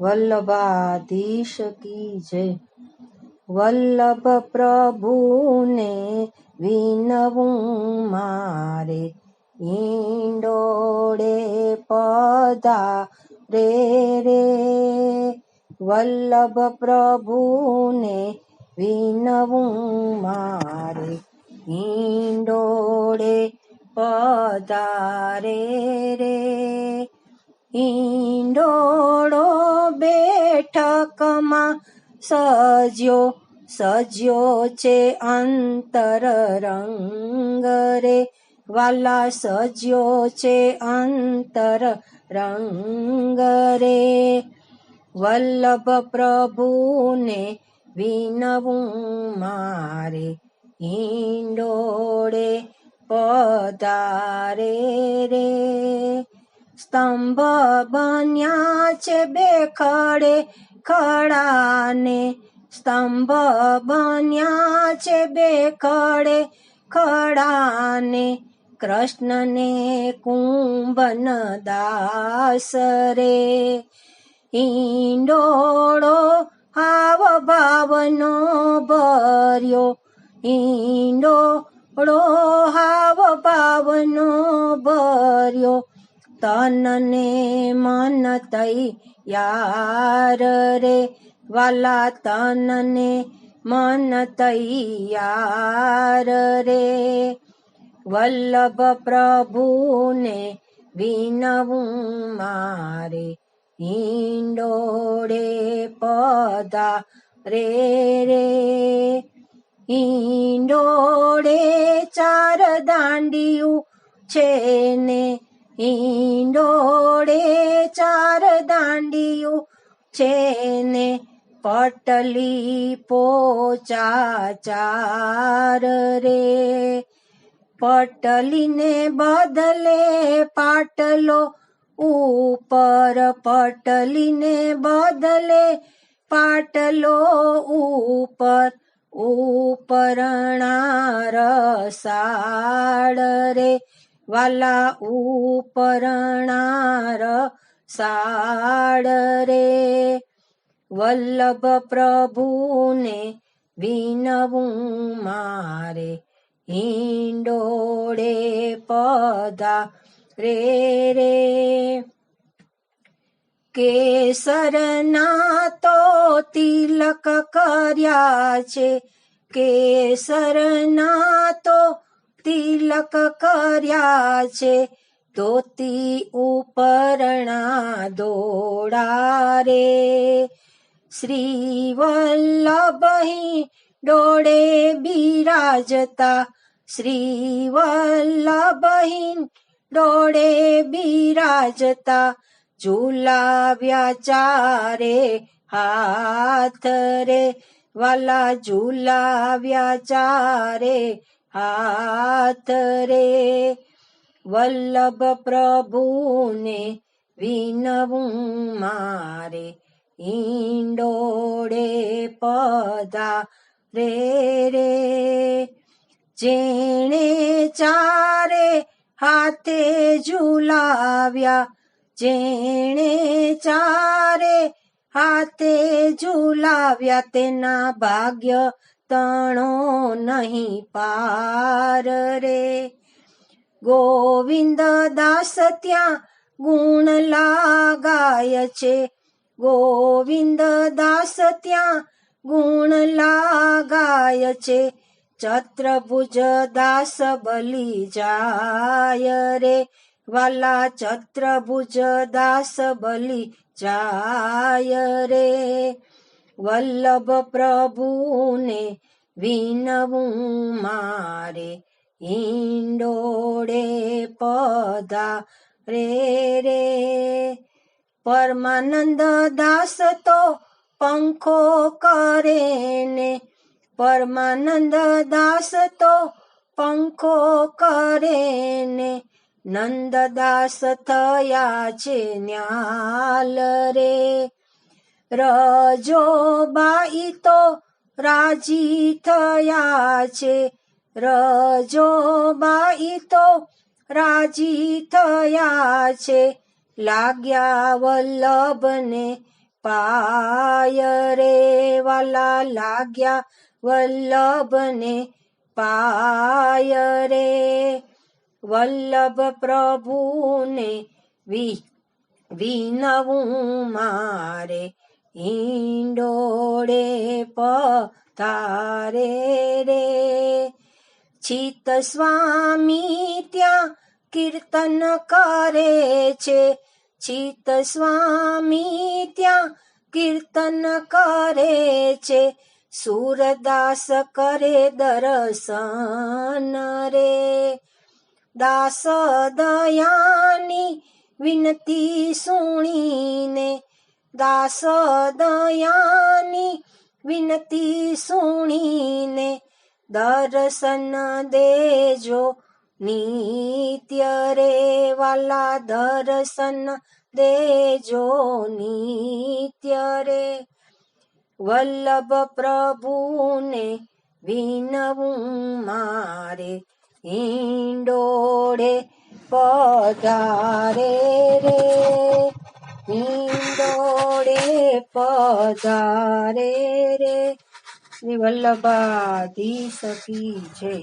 વલ્લભાધીશ કી જય. વલ્લભ પ્રભુને વિનવું મારે, ઈંડોળે પદા રે રે. વલ્લભ પ્રભુને વિનવું મારે સજ્યો સજ્યો છે અંતર રંગ રે. વાલા સજ્યો છે અંતર રંગ રે. વલ્લભ પ્રભુને વિનવું મારે ઈંડોળે પધારે રે. સ્તંભ બન્યા છે બે ખડે ખડાને. સ્તંભ બન્યા છે બે ખડે ખડાને. કૃષ્ણને કુંભન દાસ રે ઈંડોળો હાવ ભાવનો ભર્યો. ઈંડોળો હાવ ભાવનો ભર્યો. તનને મન તૈયાર રે, વાલા તનને મન તૈયાર રે. વલ્લભ પ્રભુને વિનવું મારે ઈંડોડે પદા રે રે. ઈંડોળે ચાર દાંડિયું છે ને ઈંડોળે ચાર દાંડિયું છે ને પટલી પોચા ચાર રે. પટલીને બદલે પાટલો ઉપર, પટલીને બદલે પાટલો ઉપર, ઉપરણા રસાળ રે. વાલા ઉપરણાર સાડ રે વલ્લભ પ્રભુને વિનવું મારે હિંડોળે પદા રે રે કેસરના તો તિલક કર્યા છે કેસરના તો તિલક કર્યા છે, ધોતી ઉપરણા દોડા રે શ્રી વલ્લભહી ડોળે બિરાજતા શ્રી વલ્લભહી ડોળે બિરાજતા, ઝુલાવ્યા ચારે હાથ રે, વાલા ઝુલાવ્યા ચારે હાથ રે વલ્લભ પ્રભુને વિનવું મારે ઈંડોડે પદા રે રે. જેણે ચારે હાથે ઝુલાવ્યા, જેણે ચારે હાથે ઝુલાવ્યા તેના ભાગ્ય તણો નહીં પાર રે. ગોવિંદ દાસ ત્યાં ગુણ લાગાય છે. ગોવિંદ દાસ ત્યાં ગુણ લાગાય છે. ચત્રભુજ દાસ બલી જાય રે. વાલા ચત્રભુજ દાસ બલી જાય રે. વલ્લભ પ્રભુને વિનવું મારે ઈંડોળે પદા રે. રે પરમાનંદ દાસ તો પંખો કરે ને, પરમાનંદ દાસ તો પંખો કરે ને નંદદાસ થયા છે ન્યાલ રે. રજો બાઈ તો રાજી થયા છે. રજો બાઈ તો રાજી થયા છે. લાગ્યા વલ્લભને પાય રે વાલા, લાગ્યા વલ્લભને પાય રે. વલ્લભ પ્રભુને વિનવું મારે. હિંડોળે પધારે રે. ચિત્ત સ્વામી ત્યાં કીર્તન કરે છે. ચિત્ત સ્વામી ત્યાં કીર્તન કરે છે. સુરદાસ કરે દર્શન રે. દાસ દયાની વિનતી સુણીને દાસ દયાની વિનતી સુણીને દર્શન દેજો, નિત્ય રે વાલા દર્શન દેજો, નિત્ય રે. વલ્લભ પ્રભુને વિનવું મારે, હિંડોળે પધારે રે પધારે રે શ્રી વલ્લભાધીશ સખી જય